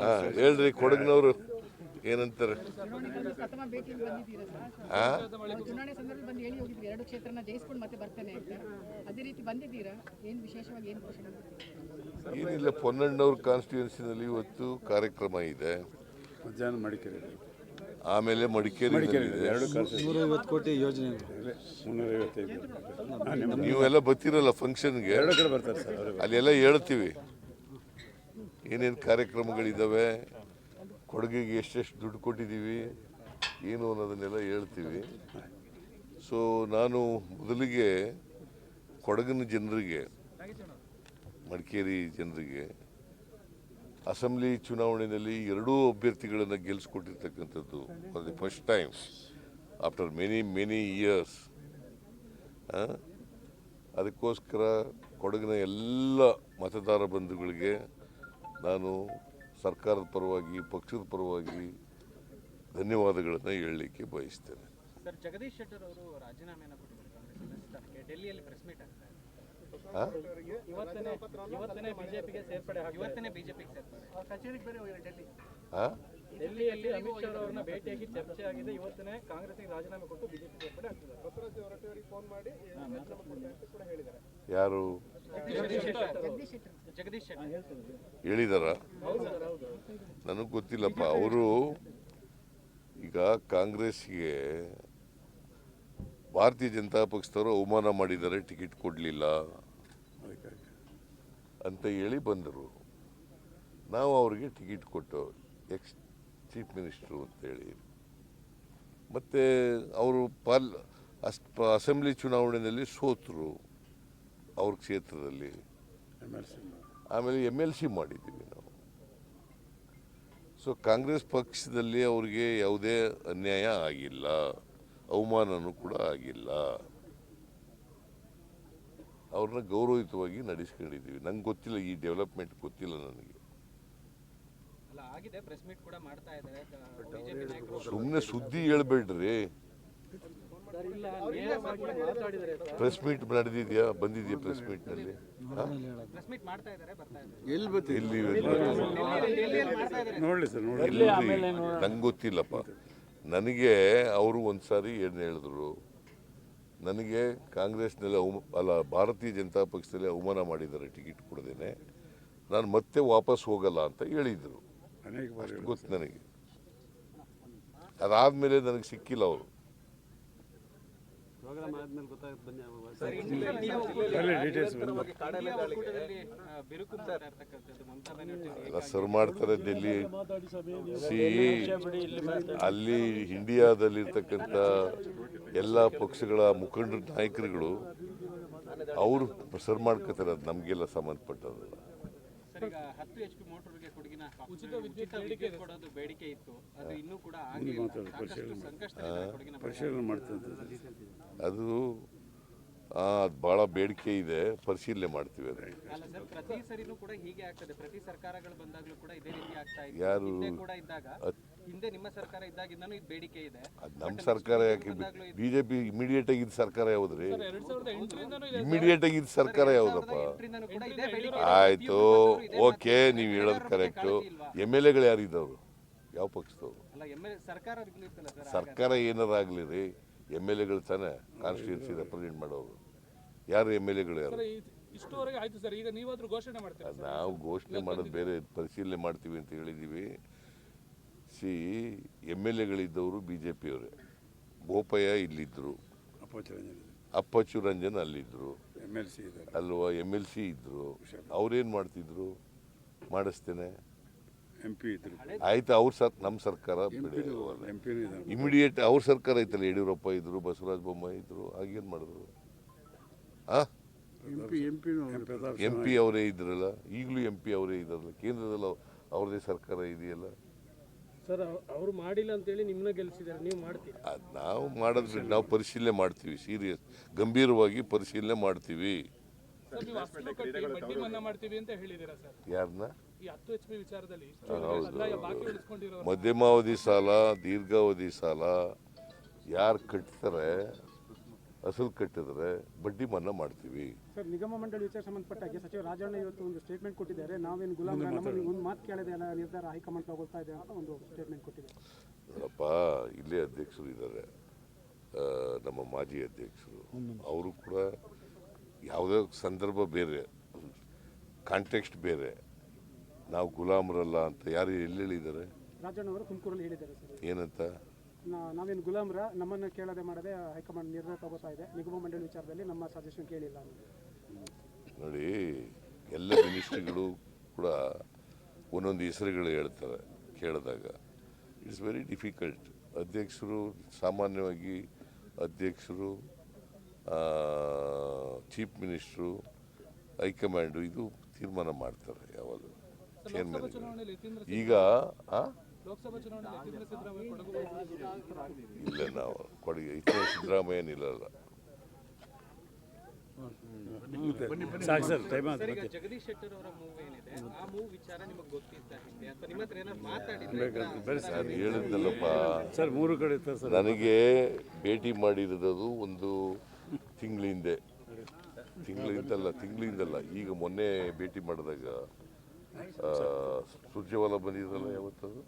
ಹಾ ಹೇಳ್ರಿ ಕೊಡಗಿನವರು ಏನಂತಾರೆ? ಚುನಾವಣೆಗಳಲ್ಲಿ ಪ್ರಥಮ ಬಂದಿದ್ದೀರಾ ಸರ್ ಹಾ ಸಂದರ್ಭದಲ್ಲಿ ಬಂದು ಹೇಳಿ ಹೋಗಿದ್ವಿ. ಎರಡು ಕ್ಷೇತ್ರನ ಜಯಿಸ್ಕೊಂಡು ಮತ್ತೆ ಬರ್ತೇನೆ ಅಂತ. ಅದೇ ರೀತಿ ಬಂದಿದ್ದೀರಾ? ಏನು ವಿಶೇಷವಾಗಿ ಏನು ಘೋಷಣೆ ಮಾಡ್ತೀರಾ ಏನಿಲ್ಲ ಪೊನ್ನಣ್ಣವ್ರ ಕಾನ್ಸ್ಟಿಟ್ಯೂನ್ಸಿನಲ್ಲಿ ಇವತ್ತು ಕಾರ್ಯಕ್ರಮ ಇದೆ. ಮಧ್ಯಾಹ್ನ ಮಡಿಕೇರಿ ಆಮೇಲೆ ಮಡಿಕೇರಿ ಕೋಟಿ ಯೋಜನೆ ನೀವೆಲ್ಲ ಬರ್ತೀರಲ್ಲ ಫಂಕ್ಷನ್ಗೆ ಎರಡು ಕಡೆ ಬರ್ತಾರೆ ಸರ್ ಅವರು ಅಲ್ಲೆಲ್ಲ ಹೇಳ್ತೀವಿ. ಏನೇನು ಕಾರ್ಯಕ್ರಮಗಳಿದ್ದಾವೆ ಕೊಡಗಿಗೆ ಎಷ್ಟೆಷ್ಟು ದುಡ್ಡು ಕೊಟ್ಟಿದ್ದೀವಿ ಏನು ಅನ್ನೋದನ್ನೆಲ್ಲ ಹೇಳ್ತೀವಿ. ಸೊ ನಾನು ಮೊದಲಿಗೆ ಕೊಡಗಿನ ಜನರಿಗೆ, ಮಡಿಕೇರಿ ಜನರಿಗೆ, ಅಸೆಂಬ್ಲಿ ಚುನಾವಣೆಯಲ್ಲಿ ಎರಡೂ ಅಭ್ಯರ್ಥಿಗಳನ್ನು ಗೆಲ್ಲಿಸ್ಕೊಟ್ಟಿರ್ತಕ್ಕಂಥದ್ದು for the first time after many many years ಅದಕ್ಕೋಸ್ಕರ ಕೊಡಗಿನ ಎಲ್ಲ ಮತದಾರ ಬಂಧುಗಳಿಗೆ ನಾನು ಸರ್ಕಾರದ ಪರವಾಗಿ ಪಕ್ಷದ ಪರವಾಗಿ ಧನ್ಯವಾದಗಳನ್ನು ಹೇಳಲಿಕ್ಕೆ ಬಯಸ್ತೇನೆ. ಸರ್ ಜಗದೀಶ್ ಶೆಟ್ಟರ್ ಅವರು ರಾಜೀನಾಮೆಯನ್ನು ಕೊಟ್ಟಿದ್ದಾರೆ ಕಾಂಗ್ರೆಸ್ ಸ್ಥಾನಕ್ಕೆ. ಡೆಲ್ಲಿಯಲ್ಲಿ ಪ್ರೆಸ್ ಮೀಟ್ ಆಗ್ತಾ ಇದೆ. ಆ? ಇವತ್ತನೇ ಇವತ್ತನೇ ಬಿಜೆಪಿಗೆ ಸೇರ್ಪಡೆ ಇವತ್ತನೇ ಬಿಜೆಪಿಗೆ ಸೇರ್ಪಡೆ ಕಚೇರಿಗೆ ಬೇರೆ ಹೋಗಿದೆ ಡೆಲ್ಲಿ. ಆ? ಡೆಲ್ಲಿಯಲ್ಲಿ ಅಮಿತ್ ಶಾ ಅವರನ್ನ ಭೇಟಿಯಾಗಿ ಚರ್ಚೆ ಆಗಿದೆ. ಇವತ್ತನೇ ಕಾಂಗ್ರೆಸ್ಗೆ ರಾಜೀನಾಮೆ ಕೊಟ್ಟು ಬಿಜೆಪಿ ಸೇರ್ಪಡೆ ಆಗ್ತಿದ್ದಾರೆ ಬಸವರಾಜ ಫೋನ್ ಮಾಡಿ ಅಂತ ಕೂಡ ಹೇಳಿದ್ದಾರೆ. ಯಾರು? ಜಗದೀಶ್ ಶೆಟ್ಟರ್. ಜಗದೀಶ್ ಶೆಟ್ಟರ್. ಹೇಳಿದಾರ? ಹೌದು ಸರ್ ಹೌದು. ನನಗೆ ಗೊತ್ತಿಲ್ಲಪ್ಪ. ಅವರು ಈಗ ಕಾಂಗ್ರೆಸ್ಗೆ ಭಾರತೀಯ ಜನತಾ ಪಕ್ಷದವರು ಅವಮಾನ ಮಾಡಿದ್ದಾರೆ ಟಿಕೆಟ್ ಕೊಡಲಿಲ್ಲ ಅಂತ ಹೇಳಿ ಬಂದರು. ನಾವು ಅವರಿಗೆ ಟಿಕೆಟ್ ಕೊಟ್ಟು ಎಕ್ಸ್ ಚೀಫ್ ಮಿನಿಸ್ಟ್ರು ಅಂತೇಳಿ ಮತ್ತು ಅವರು ಪಾಲ್ ಅಸ್ ಅಸೆಂಬ್ಲಿ ಚುನಾವಣೆಯಲ್ಲಿ ಸೋತರು ಅವ್ರ ಕ್ಷೇತ್ರದಲ್ಲಿ. ಆಮೇಲೆ ಎಂ ಎಲ್ ಸಿ ಮಾಡಿದ್ದೀವಿ ನಾವು. ಸೊ ಕಾಂಗ್ರೆಸ್ ಪಕ್ಷದಲ್ಲಿ ಅವರಿಗೆ ಯಾವುದೇ ಅನ್ಯಾಯ ಆಗಿಲ್ಲ ಅವಮಾನನೂ ಕೂಡ ಆಗಿಲ್ಲ. ಅವ್ರನ್ನ ಗೌರವಯುತವಾಗಿ ನಡೆಸ್ಕೊಂಡಿದ್ದೀವಿ. ನಂಗೆ ಗೊತ್ತಿಲ್ಲ ಈ ಡೆವಲಪ್ಮೆಂಟ್ ಗೊತ್ತಿಲ್ಲ ನನಗೆ ಅಲ್ಲ ಆಗಿದೆ ಪ್ರೆಸ್ ಮೀಟ್ ಕೂಡ ಮಾಡ್ತಾ ಇದ್ದಾರೆ ಬಿಜೆಪಿ ನಾಯಕರು ಸುಮ್ಮನೆ ಸುದ್ದಿ ಹೇಳ್ಬೇಡ್ರಿ. ಇಲ್ಲ ಪ್ರೆಸ್ ಮೀಟ್ ನಡೆದಿದ್ಯಾ? ಬಂದಿದ್ಯಾ ಪ್ರೆಸ್ ಮೀಟ್ನಲ್ಲಿ? ಇದ್ದಾರೆ ಬರ್ತಾ ಇದ್ದಾರೆ. ಎಲ್ಲಿ ಬರ್ತೀವಿ ಎಲ್ಲಿ ಡೆಲ್ಲಿಯಲ್ಲಿ ಮಾಡ್ತಾ ಇದ್ದಾರೆ ನೋಡಲಿ ಸರ್ ನೋಡಿ ಎಲ್ಲಿ ನಂಗೆ ಗೊತ್ತಿಲ್ಲಪ್ಪ. ನನಗೆ ಅವರು ಒಂದ್ಸಾರಿ ಏನು ಹೇಳಿದ್ರು? ನನಗೆ ಕಾಂಗ್ರೆಸ್ನಲ್ಲಿ ಅವಮ ಅಲ್ಲ ಭಾರತೀಯ ಜನತಾ ಪಕ್ಷದಲ್ಲಿ ಅವಮಾನ ಮಾಡಿದ್ದಾರೆ ಟಿಕೆಟ್ ಕೊಡದೇನೆ. ನಾನು ಮತ್ತೆ ವಾಪಸ್ ಹೋಗಲ್ಲ ಅಂತ ಹೇಳಿದರು. ಅನೇಕ ಬಾರಿ ಅಷ್ಟು ಗೊತ್ತು ನನಗೆ. ಅದಾದಮೇಲೆ ನನಗೆ ಸಿಕ್ಕಿಲ್ಲ ಅವರು. ಸರ್ ಮಾಡ್ತಾರೆ ಡೆಲ್ಲಿ ಸಿ ಅಲ್ಲಿ ಇಂಡಿಯಾದಲ್ಲಿರ್ತಕ್ಕಂಥ ಎಲ್ಲ ಪಕ್ಷಗಳ ಮುಖಂಡರ ನಾಯಕರುಗಳು ಅವರು ಸರ್ ಮಾಡ್ಕೋತಾರೆ ಅದು ನಮಗೆಲ್ಲ ಸಂಬಂಧಪಟ್ಟದಲ್ಲ ಸರ್ ಈಗ ಹತ್ತು ಎಚ್ ಪಿ ಮೋಟರ್ಗೆ ಕೊಡಗಿನ ಉಚಿತ ವಿದ್ಯುತ್ ಕೊಡೋದು ಬೇಡಿಕೆ ಇತ್ತು. ಅದು ಇನ್ನೂ ಕೂಡ ಆಗಿಲ್ಲ ಸಾಕಷ್ಟು ಕೊಡಗಿನ ಪರಿಶೀಲನೆ ಮಾಡ್ತಂತ ಅದು ಆ, ಭಾಳ ಬೇಡಿಕೆ ಇದೆ. ಪರಿಶೀಲನೆ ಮಾಡ್ತೀವಿ ಅದು ಅಲ್ಲ ಸರ್ ಪ್ರತಿ ಸರಿನೂ ಕೂಡ ಹೀಗೆ ಆಗ್ತದೆ. ಪ್ರತಿ ಸರ್ಕಾರಗಳು ಬಂದಾಗ್ಲೂ ಕೂಡ ಇದೇ ರೀತಿ ಆಗ್ತಾ ಇದೆ. ಯಾರು? ಹಿಂದೆ ಕೂಡ ಇದ್ದಾಗ ಹಿಂದೆ ನಿಮ್ಮ ಸರ್ಕಾರ ಇದ್ದಾಗಿಂದಾನು ಇದು ಬೇಡಿಕೆ ಇದೆ. ಅದು ನಮ್ಮ ಸರ್ಕಾರ ಯಾಕೆ ಬಿ ಜೆ ಪಿ ಇಮಿಡಿಯೇಟ್ ಆಗಿದ್ದ ಸರ್ಕಾರ ಯಾವುದ್ರಿ? ಇಮಿಡಿಯೇಟ್ ಆಗಿದ್ದ ಸರ್ಕಾರ ಯಾವುದಪ್ಪ? ಆಯ್ತು ಕೂಡ ಇದೇ ಬೇಡಿಕೆ ಆಯಿತು. ಓಕೆ ನೀವು ಹೇಳೋದು ಕರೆಕ್ಟು ಎಂ ಎಲ್ ಎಗಳು ಯಾರಿದ್ದವರು ಯಾವ ಪಕ್ಷದವರು? ಅಲ್ಲ ಎಂ ಎಲ್ ಸರ್ಕಾರ ಏನಾರ ಸರ್ ಸರ್ಕಾರ ಏನಾರು ಆಗಲಿ ರೀ ಎಂ ಎಲ್ ಎಗಳು ತಾನೇ ಕಾನ್ಸ್ಟಿಟ್ಯೂನ್ಸಿ ರೆಪ್ರೆಸೆಂಟ್ ಮಾಡೋರು. ಯಾರು ಎಂ ಎಲ್ ಎಗಳು ಯಾರು? ಇಷ್ಟುವರೆಗೆ ಆಯ್ತು ಸರ್ ಈಗ ನೀವಾದ್ರೂ ಘೋಷಣೆ ಮಾಡ್ತೀರಾ ನಾವು ಘೋಷಣೆ ಮಾಡೋದು ಬೇರೆ ಪರಿಶೀಲನೆ ಮಾಡ್ತೀವಿ ಅಂತ ಹೇಳಿದ್ದೀವಿ ಸಿ ಎಂ ಎಲ್ ಎಗಳಿದ್ದವರು ಬಿ ಜೆ ಪಿಯವರೇ ಬೋಪಯ್ಯ ಇಲ್ಲಿದ್ದರು. ಅಪ್ಪಚ್ಚು ರಂಜನ್ ಅಲ್ಲಿದ್ದರು ಎಂ ಎಲ್ ಸಿ ಇದ್ದಾರೆ. ಅಲ್ವಾ ಎಂ ಎಲ್ ಸಿ ಇದ್ದರು ಅವ್ರೇನು ಮಾಡ್ತಿದ್ರು ಮಾಡಿಸ್ತೇನೆ ಎಂ ಪಿ ಇದ್ರು ಆಯ್ತು ಅವ್ರ ಸರ್ ನಮ್ಮ ಸರ್ಕಾರ ಇದ್ದಾರೆ. ಇಮಿಡಿಯೇಟ್ ಅವ್ರ ಸರ್ಕಾರ ಐತಲ್ಲ ಯಡಿಯೂರಪ್ಪ ಇದ್ರು ಬಸವರಾಜ ಬೊಮ್ಮಾಯಿ ಇದ್ರು ಆಗೇನು ಮಾಡಿದ್ರು? ಆ? ಎಂ ಪಿ ಅವರೇ ಇದ್ರಲ್ಲ ಈಗಲೂ ಎಂ ಪಿ ಅವರೇ ಇದ್ದಾರಲ್ಲ ಕೇಂದ್ರದಲ್ಲಿ ಅವ್ರದೇ ಸರ್ಕಾರ ಇದೆಯಲ್ಲ? ಸರ್ ಅವರು ಮಾಡಿಲ್ಲ ಅಂತೇಳಿ ನಿಮ್ಮನ್ನ ಗೆಲ್ಸಿದ್ದಾರೆ ನೀವು ಮಾಡ್ತೀರಾ? ನಾವು ಮಾಡೋದು ನಾವು ಪರಿಶೀಲನೆ ಮಾಡ್ತೀವಿ ಸೀರಿಯಸ್ ಗಂಭೀರವಾಗಿ ಪರಿಶೀಲನೆ ಮಾಡ್ತೀವಿ. ಸರ್ ನೀವು ಅಸಲು ಕಟ್ಟಿ ಬಡ್ಡಿ ಮನ್ನಾ ಮಾಡ್ತೀವಿ ಅಂತ ಹೇಳಿದ್ದೀರಾ ಸರ್? ಯಾರನ್ನ ಈ ಹತ್ತು ಎಚ್ ಪಿ ವಿಚಾರದಲ್ಲಿ ಹೌದು. ಬಾಕಿ ಉಳಿಸ್ಕೊಂಡಿರೋ ಮಧ್ಯಮಾವಧಿ ಸಾಲ ದೀರ್ಘಾವಧಿ ಸಾಲ ಯಾರು ಕಟ್ತಾರೆ? ಅಸಲು ಕಟ್ಟಿದ್ರೆ ಬಡ್ಡಿ ಮನ್ನಾ ಮಾಡ್ತೀವಿ. ಸರ್ ನಿಗಮ ಮಂಡಳಿ ವಿಚಾರ ಸಂಬಂಧಪಟ್ಟಾಗೆ ಸಚಿವ ರಾಜಣ್ಣ ಇವತ್ತು ಒಂದು ಸ್ಟೇಟ್ಮೆಂಟ್ ಕೊಟ್ಟಿದ್ದಾರೆ. ನಾವೇನು ಗುಲಾಮ್ ಒಂದು ಮಾತು ಕೇಳಿದೆ ಅಲ್ಲ ನಿರ್ಧಾರ ಹೈಕಮಾಂಡ್ ತಗೊಳ್ತಾ ಇದೆ ಅಂತ ಒಂದು ಸ್ಟೇಟ್ಮೆಂಟ್ ಕೊಟ್ಟಿದ್ದಾರೆ. ನೋಡಪ್ಪ ಇಲ್ಲೇ ಅಧ್ಯಕ್ಷರು ಇದ್ದಾರೆ. ನಮ್ಮ ಮಾಜಿ ಅಧ್ಯಕ್ಷರು. ಅವರು ಕೂಡ ಯಾವುದೇ ಸಂದರ್ಭ ಬೇರೆ ಕಾಂಟೆಕ್ಸ್ಟ್ ಬೇರೆ. ನಾವು ಗುಲಾಮರಲ್ಲ ಅಂತ ಯಾರು ಎಲ್ಲಿ ಹೇಳಿದ್ದಾರೆ ರಾಜಣ್ಣ ಅವರು ತುಮಕೂರಲ್ಲಿ ಹೇಳಿದ್ದಾರೆ ಸರ್. ಏನಂತ? ನಾವೇನು ಗುಲಾಮ್ರ ನಮ್ಮನ್ನು ಕೇಳದೆ ಮಾಡದೆ ಹೈಕಮಾಂಡ್ ನಿರ್ಣಯ ತಗೋತಾ ಇದೆ. ನಿಗಮ ಮಂಡಳಿ ವಿಚಾರದಲ್ಲಿ ನಮ್ಮ ಸಜೆಷನ್ ಕೇಳಿಲ್ಲ ನೋಡಿ ಎಲ್ಲ ಮಿನಿಸ್ಟ್ರಿಗಳು ಕೂಡ ಒಂದೊಂದು ಹೆಸರುಗಳು ಹೇಳ್ತಾರೆ ಕೇಳಿದಾಗ. ಇಟ್ಸ್ ವೆರಿ ಡಿಫಿಕಲ್ಟ್ ಅಧ್ಯಕ್ಷರು ಸಾಮಾನ್ಯವಾಗಿ ಅಧ್ಯಕ್ಷರು ಚೀಫ್ ಮಿನಿಸ್ಟ್ರು ಹೈಕಮಾಂಡು ಇದು ತೀರ್ಮಾನ ಮಾಡ್ತಾರೆ ಯಾವಾಗಲೂ. ಚೇರ್ಮನ್ ಈಗ ಇಲ್ಲ ನಾವು ಕೊಡುಗೆ ಇತರ ಸಿದ್ದರಾಮಯ್ಯ ನಿಲ್ಲಲ್ಲ ಸಾಕು ಸರ್ ಟೈಮ್ ಸರ್ ಈಗ ಜಗದೀಶ್ ಶೆಟ್ಟರ್ ಅವರ ಮೂವ್ ಏನಿದೆ? ಆ ಮೂವ್ ವಿಚಾರ ನಿಮಗೆ ಗೊತ್ತಿತ್ತ ಹಿಂದೆ ಅಥವಾ ನಿಮ್ಮ ಹತ್ರ ಏನಾದ್ರು ಮಾತಾಡಿದ್ರೆ ಸರ್ ನಾನು ಹೇಳಿದ್ನಲ್ಲಪ್ಪ ಸರ್ ಮೂರು ಕಡೆ ಇರ್ತಾರೆ ಸರ್? ನನಗೆ ಭೇಟಿ ಮಾಡಿರೋದು ಒಂದು ತಿಂಗಳಿಂದೆ. ತಿಂಗಳಿಂದಲ್ಲ ತಿಂಗಳಿಂದಲ್ಲ. ಈಗ ಮೊನ್ನೆ ಭೇಟಿ ಮಾಡಿದಾಗ ಆ, ಬಂದಿದ್ದಲ್ಲ ಬಂದಿದ್ರಲ್ಲ ಯಾವತ್ತದು?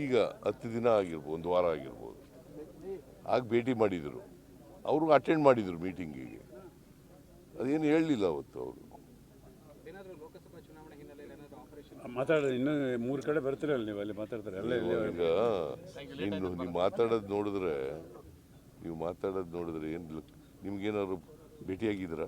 ಈಗ ಹತ್ತು ದಿನ ಆಗಿರ್ಬೋದು ಒಂದು ವಾರ ಆಗಿರ್ಬೋದು. ಆಗ ಭೇಟಿ ಮಾಡಿದರು. ಅವರು ಅಟೆಂಡ್ ಮಾಡಿದರು ಮೀಟಿಂಗಿಗೆ ಅದೇನು ಹೇಳಲಿಲ್ಲ ಅವತ್ತು ಅವರು. ಏನಾದ್ರು ಲೋಕಸಭಾ ಚುನಾವಣೆ ಹಿನ್ನೆಲೆಯಲ್ಲಿ ಏನಾದ್ರು ಆಪರೇಷನ್ ಮಾತಾಡೋದು ಇನ್ನೂ ಮೂರು ಕಡೆ ಬರ್ತೀರಲ್ಲ ನೀವು ಅಲ್ಲಿ ಮಾತಾಡ್ತಾರೆ. ಎಲ್ಲ ಇಲ್ಲಿ ಈಗ ನೀನು ನೀವು ಮಾತಾಡೋದು ನೋಡಿದ್ರೆ ನೀವು ಮಾತಾಡೋದು ನೋಡಿದ್ರೆ ಏನು ನಿಮ್ಗೇನಾದ್ರು ಭೇಟಿಯಾಗಿದ್ದೀರಾ?